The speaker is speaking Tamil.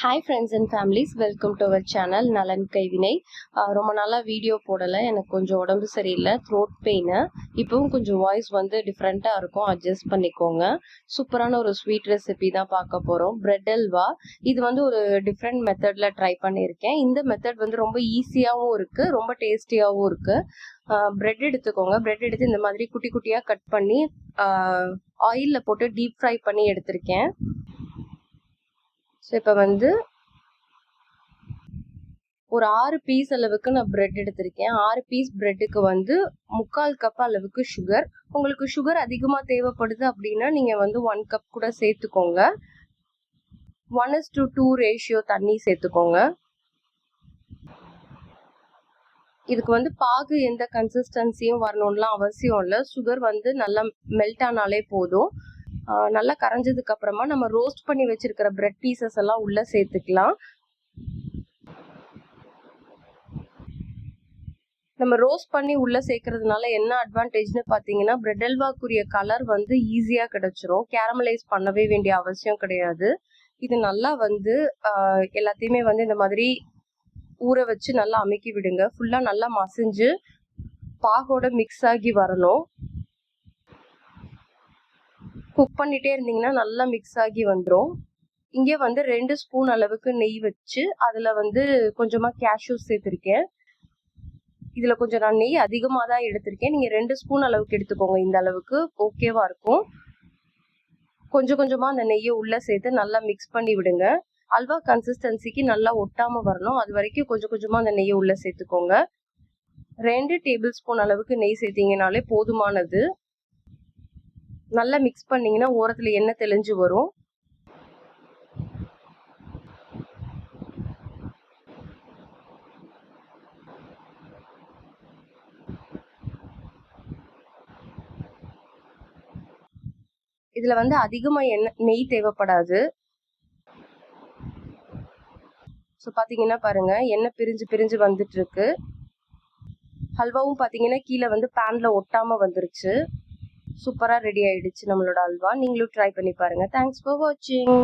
Hi friends and families welcome to our channel Nalan Kaivinai ரொம்ப நாளாக வீடியோ போடலை. எனக்கு கொஞ்சம் உடம்பு சரியில்லை த்ரோட் பெயின் இப்போவும் கொஞ்சம் வாய்ஸ் வந்து டிஃப்ரெண்ட்டாக இருக்கும். அட்ஜஸ்ட் பண்ணிக்கோங்க. சூப்பரான ஒரு ஸ்வீட் ரெசிபி தான் பார்க்க போகிறோம் பிரெட் அல்வா. இது வந்து ஒரு டிஃப்ரெண்ட் மெத்தடில் ட்ரை பண்ணியிருக்கேன். இந்த மெத்தட் வந்து ரொம்ப ஈஸியாகவும் இருக்குது ரொம்ப டேஸ்டியாகவும் இருக்குது பிரெட் எடுத்துக்கோங்க. பிரெட் எடுத்து இந்த மாதிரி குட்டி குட்டியாக கட் பண்ணி ஆயிலில் போட்டு டீப் ஃப்ரை பண்ணி எடுத்திருக்கேன். ஸோ இப்போ வந்து ஒரு ஆறு பீஸ் அளவுக்கு நான் பிரெட் எடுத்திருக்கேன். ஆறு பீஸ் பிரெட்டுக்கு வந்து முக்கால் கப் அளவுக்கு சுகர் உங்களுக்கு சுகர் அதிகமாக தேவைப்படுது அப்படின்னா நீங்கள் வந்து ஒன் கப் கூட சேர்த்துக்கோங்க. One is to two ratio தண்ணி சேர்த்துக்கோங்க. இதுக்கு வந்து பாகு எந்த கன்சிஸ்டன்சியும் வரணும்லாம் அவசியம் இல்லை. சுகர் வந்து நல்லா மெல்ட் ஆனாலே போதும். நல்லா கரைஞ்சதுக்கு அப்புறமா நம்ம ரோஸ்ட் பண்ணி வச்சிருக்கிற பிரெட் பீசஸ் எல்லாம் உள்ள சேர்த்துக்கலாம். நம்ம ரோஸ்ட் பண்ணி உள்ள சேர்க்கறதுனால என்ன அட்வான்டேஜ்னு பார்த்தீங்கன்னா பிரெட் அல்வாக்குரிய கலர் வந்து ஈஸியாக கிடைச்சிரும். கேரமலைஸ் பண்ணவே வேண்டிய அவசியம் கிடையாது. இது நல்லா வந்து எல்லாத்தையுமே வந்து இந்த மாதிரி ஊற வச்சு நல்லா அமுக்கி விடுங்க. ஃபுல்லாக நல்லா மசிஞ்சு பாகோட மிக்ஸ் ஆகி வரணும். குக் பண்ணிட்டே இருந்தீங்கன்னா நல்லா மிக்ஸ் ஆகி வந்துடும் இங்கே வந்து ரெண்டு ஸ்பூன் அளவுக்கு நெய் வச்சு அதில் வந்து கொஞ்சமாக கேஷ்யூஸ் சேர்த்துருக்கேன். இதில் கொஞ்சம் நான் நெய் அதிகமாக தான் எடுத்திருக்கேன். நீங்கள் ரெண்டு ஸ்பூன் அளவுக்கு எடுத்துக்கோங்க. இந்த அளவுக்கு ஓகேவாக இருக்கும். கொஞ்சம் கொஞ்சமாக அந்த நெய்யை உள்ளே சேர்த்து நல்லா மிக்ஸ் பண்ணி விடுங்க. அல்வா கன்சிஸ்டன்சிக்கு நல்லா ஒட்டாமல் வரணும். அது வரைக்கும் கொஞ்சம் கொஞ்சமாக அந்த நெய்யை உள்ளே சேர்த்துக்கோங்க. ரெண்டு டேபிள் ஸ்பூன் அளவுக்கு நெய் சேர்த்தீங்கனாலே போதுமானது. நல்லா மிக்ஸ் பண்ணிங்கன்னா ஓரத்தில் எண்ணெய் தெளிஞ்சு வரும். இதில் வந்து அதிகமாக எண்ணெய் நெய் தேவைப்படாது. ஸோ பார்த்தீங்கன்னா பாருங்கள் எண்ணெய் பிரிஞ்சு பிரிஞ்சு வந்துட்டுருக்கு ஹல்வாவும் பார்த்தீங்கன்னா கீழே வந்து பேனில் ஒட்டாமல் வந்துருச்சு. சூப்பராக ரெடி ஆயிடுச்சு நம்மளோட அல்வா. நீங்களும் ட்ரை பண்ணி பாருங்க. தேங்க்ஸ் ஃபார் வாட்சிங்